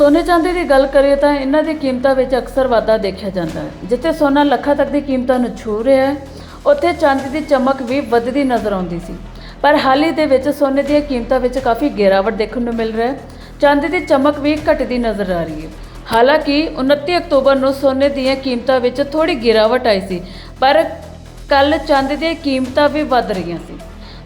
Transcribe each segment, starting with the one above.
ਸੋਨੇ ਚਾਂਦੀ ਦੀ ਗੱਲ ਕਰੀਏ ਤਾਂ ਇਹਨਾਂ ਦੀ ਕੀਮਤਾਂ ਵਿੱਚ ਅਕਸਰ ਵਾਧਾ ਦੇਖਿਆ ਜਾਂਦਾ ਹੈ। ਜਿੱਥੇ ਸੋਨਾ ਲੱਖਾਂ ਤੱਕ ਦੀ ਕੀਮਤਾਂ ਨੂੰ ਛੂ ਰਿਹਾ ਹੈ, ਉੱਥੇ ਚਾਂਦੀ ਦੀ ਚਮਕ ਵੀ ਵੱਧਦੀ ਨਜ਼ਰ ਆਉਂਦੀ ਸੀ। ਪਰ ਹਾਲ ਹੀ ਦੇ ਵਿੱਚ ਸੋਨੇ ਦੀਆਂ ਕੀਮਤਾਂ ਵਿੱਚ ਕਾਫੀ ਗਿਰਾਵਟ ਦੇਖਣ ਨੂੰ ਮਿਲ ਰਿਹਾ ਹੈ। ਚਾਂਦੀ ਦੀ ਚਮਕ ਵੀ ਘਟਦੀ ਨਜ਼ਰ ਆ ਰਹੀ ਹੈ। ਹਾਲਾਂਕਿ 29 ਅਕਤੂਬਰ ਨੂੰ ਸੋਨੇ ਦੀਆਂ ਕੀਮਤਾਂ ਵਿੱਚ ਥੋੜੀ ਗਿਰਾਵਟ ਆਈ ਸੀ, ਪਰ ਕੱਲ ਚਾਂਦੀ ਦੀਆਂ ਕੀਮਤਾਂ ਵੀ ਵੱਧ ਰਹੀਆਂ ਸੀ।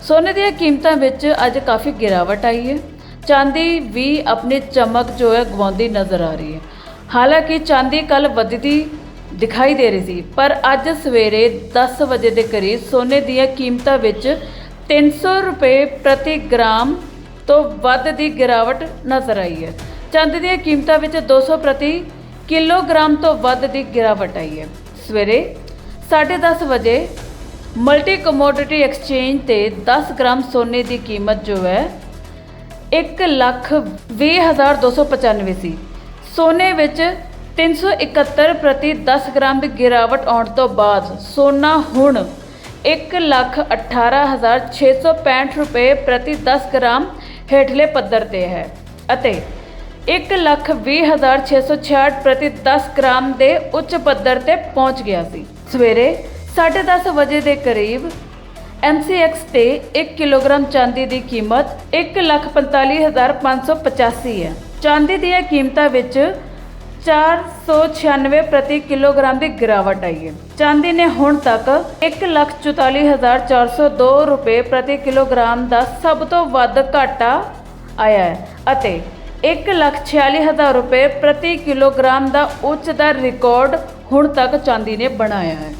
ਸੋਨੇ ਦੀਆਂ ਕੀਮਤਾਂ ਵਿੱਚ ਅੱਜ ਕਾਫੀ ਗਿਰਾਵਟ ਆਈ ਹੈ। ਚਾਂਦੀ ਵੀ ਆਪਣੀ ਚਮਕ ਜੋ ਹੈ ਗਵਾਉਂਦੀ ਨਜ਼ਰ ਆ ਰਹੀ ਹੈ। ਹਾਲਾਂਕਿ ਚਾਂਦੀ ਕੱਲ ਵੱਧਦੀ ਦਿਖਾਈ ਦੇ ਰਹੀ ਸੀ, ਪਰ ਅੱਜ ਸਵੇਰੇ 10 ਵਜੇ ਦੇ ਕਰੀਬ ਸੋਨੇ ਦੀਆਂ ਕੀਮਤਾਂ ਵਿੱਚ 300 ਰੁਪਏ ਪ੍ਰਤੀ ਗ੍ਰਾਮ ਤੋਂ ਵੱਧ ਦੀ ਗਿਰਾਵਟ ਨਜ਼ਰ ਆਈ ਹੈ। ਚਾਂਦੀ ਦੀਆਂ ਕੀਮਤਾਂ ਵਿੱਚ 200 ਪ੍ਰਤੀ ਕਿਲੋਗ੍ਰਾਮ ਤੋਂ ਵੱਧ ਦੀ ਗਿਰਾਵਟ ਆਈ ਹੈ। ਸਵੇਰੇ 10:30 ਵਜੇ ਮਲਟੀ ਕਮੋਡਿਟੀ ਐਕਸਚੇਂਜ ਤੇ 10 ਗ੍ਰਾਮ ਸੋਨੇ ਦੀ ਕੀਮਤ ਜੋ ਹੈ 1 ਲੱਖ 20295 ਸੀ ਸੋਨੇ ਵਿੱਚ 371 ਪ੍ਰਤੀ 10 ਗ੍ਰਾਮ ਦੀ ਗਿਰਾਵਟ ਆਉਣ ਤੋਂ ਬਾਅਦ ਸੋਨਾ ਹੁਣ 1 ਲੱਖ 18665 ਰੁਪਏ ਪ੍ਰਤੀ 10 ਗ੍ਰਾਮ ਹੇਠਲੇ ਪੱਧਰ ਤੇ ਹੈ ਅਤੇ 1 ਲੱਖ 20666 ਪ੍ਰਤੀ 10 ਗ੍ਰਾਮ ਦੇ ਉੱਚ ਪੱਧਰ ਤੇ ਪਹੁੰਚ ਗਿਆ ਸੀ। ਸਵੇਰੇ 10:30 ਵਜੇ ਦੇ ਕਰੀਬ MCX ਤੇ 1 ਕਿਲੋਗ੍ਰਾਮ ਚਾਂਦੀ ਦੀ ਕੀਮਤ 145585 ਹੈ। ਚਾਂਦੀ ਦੀਆਂ ਕੀਮਤਾਂ ਵਿੱਚ 496 ਪ੍ਰਤੀ ਕਿਲੋਗ੍ਰਾਮ ਦੀ ਗਿਰਾਵਟ ਆਈ ਹੈ। ਚਾਂਦੀ ਨੇ ਹੁਣ ਤੱਕ 144402 ਰੁਪਏ ਪ੍ਰਤੀ ਕਿਲੋਗ੍ਰਾਮ ਦਾ ਸਭ ਤੋਂ ਵੱਧ ਘਾਟਾ ਆਇਆ ਹੈ ਅਤੇ 146000 ਰੁਪਏ ਪ੍ਰਤੀ ਕਿਲੋਗ੍ਰਾਮ ਦਾ ਉੱਚ ਦਾ ਰਿਕਾਰਡ ਹੁਣ ਤੱਕ ਚਾਂਦੀ ਨੇ ਬਣਾਇਆ ਹੈ।